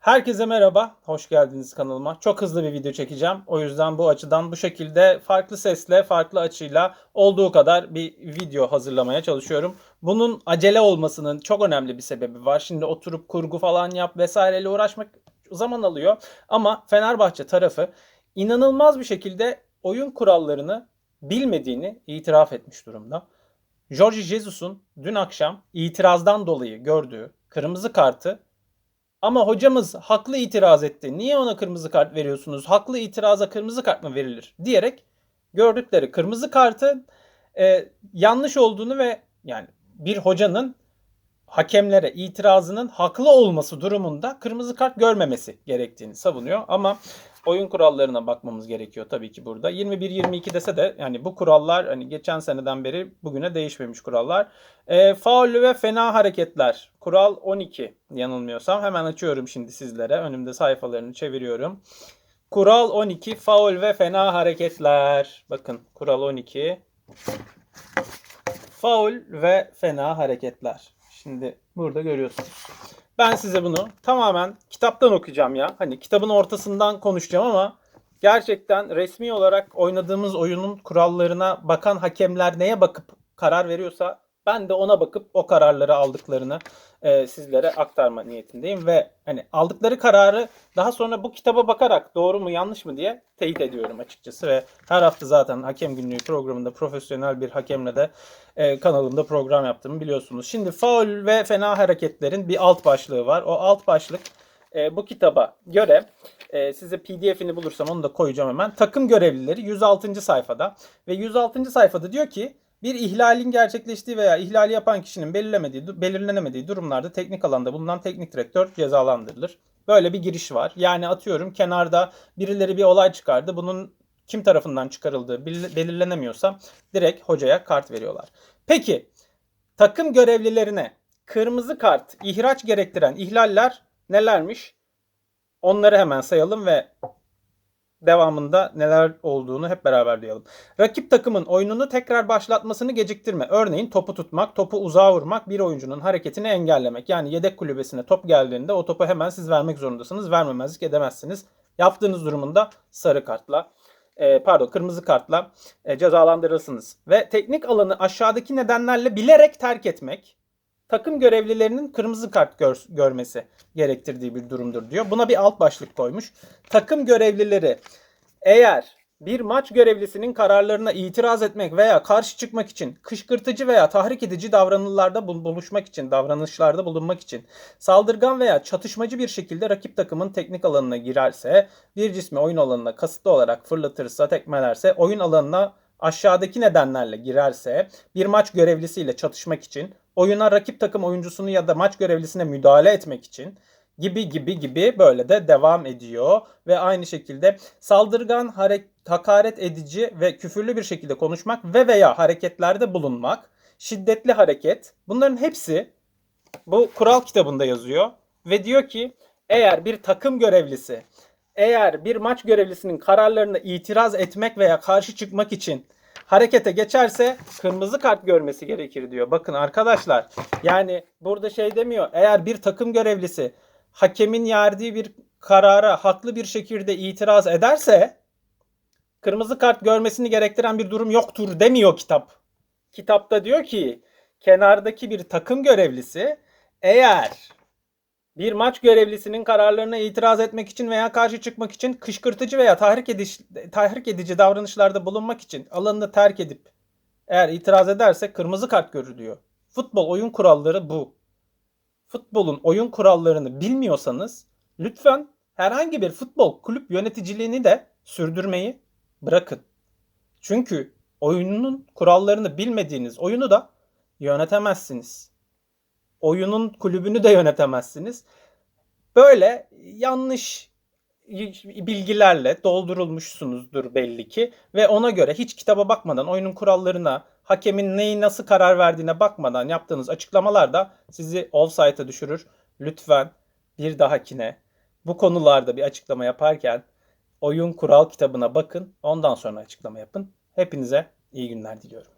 Herkese merhaba, hoş geldiniz kanalıma. Çok hızlı bir video çekeceğim. O yüzden bu açıdan bu şekilde farklı sesle, farklı açıyla olduğu kadar bir video hazırlamaya çalışıyorum. Bunun acele olmasının çok önemli bir sebebi var. Şimdi oturup kurgu falan yap vesaireyle uğraşmak zaman alıyor. Ama Fenerbahçe tarafı inanılmaz bir şekilde oyun kurallarını bilmediğini itiraf etmiş durumda. Jorge Jesus'un dün akşam itirazdan dolayı gördüğü kırmızı kartı ama hocamız haklı itiraz etti. Niye ona kırmızı kart veriyorsunuz? Haklı itiraza kırmızı kart mı verilir? Diyerek gördükleri kırmızı kartın e, yanlış olduğunu ve yani bir hocanın hakemlere itirazının haklı olması durumunda kırmızı kart görmemesi gerektiğini savunuyor. Ama oyun kurallarına bakmamız gerekiyor tabii ki burada. 21-22 dese de yani bu kurallar hani geçen seneden beri bugüne değişmemiş kurallar. E, faullü ve fena hareketler. Kural 12 yanılmıyorsam. Hemen açıyorum şimdi sizlere. Önümde sayfalarını çeviriyorum. Kural 12 faul ve fena hareketler. Bakın kural 12. Faul ve fena hareketler. Şimdi burada görüyorsunuz. Ben size bunu tamamen kitaptan okuyacağım ya. Hani kitabın ortasından konuşacağım ama gerçekten resmi olarak oynadığımız oyunun kurallarına bakan hakemler neye bakıp karar veriyorsa ben de ona bakıp o kararları aldıklarını e, sizlere aktarma niyetindeyim ve hani aldıkları kararı daha sonra bu kitaba bakarak doğru mu yanlış mı diye teyit ediyorum açıkçası ve her hafta zaten Hakem Günlüğü programında profesyonel bir hakemle de e, kanalımda program yaptığımı biliyorsunuz. Şimdi faul ve fena hareketlerin bir alt başlığı var. O alt başlık e, bu kitaba göre e, size pdf'ini bulursam onu da koyacağım hemen. Takım görevlileri 106. sayfada ve 106. sayfada diyor ki bir ihlalin gerçekleştiği veya ihlali yapan kişinin belirlemediği, belirlenemediği durumlarda teknik alanda bulunan teknik direktör cezalandırılır. Böyle bir giriş var. Yani atıyorum kenarda birileri bir olay çıkardı. Bunun kim tarafından çıkarıldığı belirlenemiyorsa direkt hocaya kart veriyorlar. Peki takım görevlilerine kırmızı kart ihraç gerektiren ihlaller nelermiş? Onları hemen sayalım ve devamında neler olduğunu hep beraber duyalım. Rakip takımın oyununu tekrar başlatmasını geciktirme. Örneğin topu tutmak, topu uzağa vurmak, bir oyuncunun hareketini engellemek. Yani yedek kulübesine top geldiğinde o topu hemen siz vermek zorundasınız. Vermemezlik edemezsiniz. Yaptığınız durumunda sarı kartla e, pardon kırmızı kartla e, cezalandırırsınız. Ve teknik alanı aşağıdaki nedenlerle bilerek terk etmek takım görevlilerinin kırmızı kart gör, görmesi gerektirdiği bir durumdur diyor. Buna bir alt başlık koymuş. Takım görevlileri eğer bir maç görevlisinin kararlarına itiraz etmek veya karşı çıkmak için, kışkırtıcı veya tahrik edici davranışlarda buluşmak için, davranışlarda bulunmak için, saldırgan veya çatışmacı bir şekilde rakip takımın teknik alanına girerse, bir cismi oyun alanına kasıtlı olarak fırlatırsa, tekmelerse, oyun alanına aşağıdaki nedenlerle girerse, bir maç görevlisiyle çatışmak için, oyuna rakip takım oyuncusunu ya da maç görevlisine müdahale etmek için gibi gibi gibi böyle de devam ediyor. Ve aynı şekilde saldırgan hakaret edici ve küfürlü bir şekilde konuşmak ve veya hareketlerde bulunmak, şiddetli hareket. Bunların hepsi bu kural kitabında yazıyor ve diyor ki eğer bir takım görevlisi eğer bir maç görevlisinin kararlarına itiraz etmek veya karşı çıkmak için harekete geçerse kırmızı kart görmesi gerekir diyor. Bakın arkadaşlar yani burada şey demiyor. Eğer bir takım görevlisi hakemin verdiği bir karara haklı bir şekilde itiraz ederse kırmızı kart görmesini gerektiren bir durum yoktur demiyor kitap. Kitapta diyor ki kenardaki bir takım görevlisi eğer bir maç görevlisinin kararlarına itiraz etmek için veya karşı çıkmak için kışkırtıcı veya tahrik edici, tahrik edici davranışlarda bulunmak için alanını terk edip eğer itiraz ederse kırmızı kart görülüyor. Futbol oyun kuralları bu. Futbolun oyun kurallarını bilmiyorsanız lütfen herhangi bir futbol kulüp yöneticiliğini de sürdürmeyi bırakın. Çünkü oyunun kurallarını bilmediğiniz oyunu da yönetemezsiniz oyunun kulübünü de yönetemezsiniz. Böyle yanlış bilgilerle doldurulmuşsunuzdur belli ki ve ona göre hiç kitaba bakmadan oyunun kurallarına, hakemin neyi nasıl karar verdiğine bakmadan yaptığınız açıklamalar da sizi offside'a düşürür. Lütfen bir dahakine bu konularda bir açıklama yaparken oyun kural kitabına bakın. Ondan sonra açıklama yapın. Hepinize iyi günler diliyorum.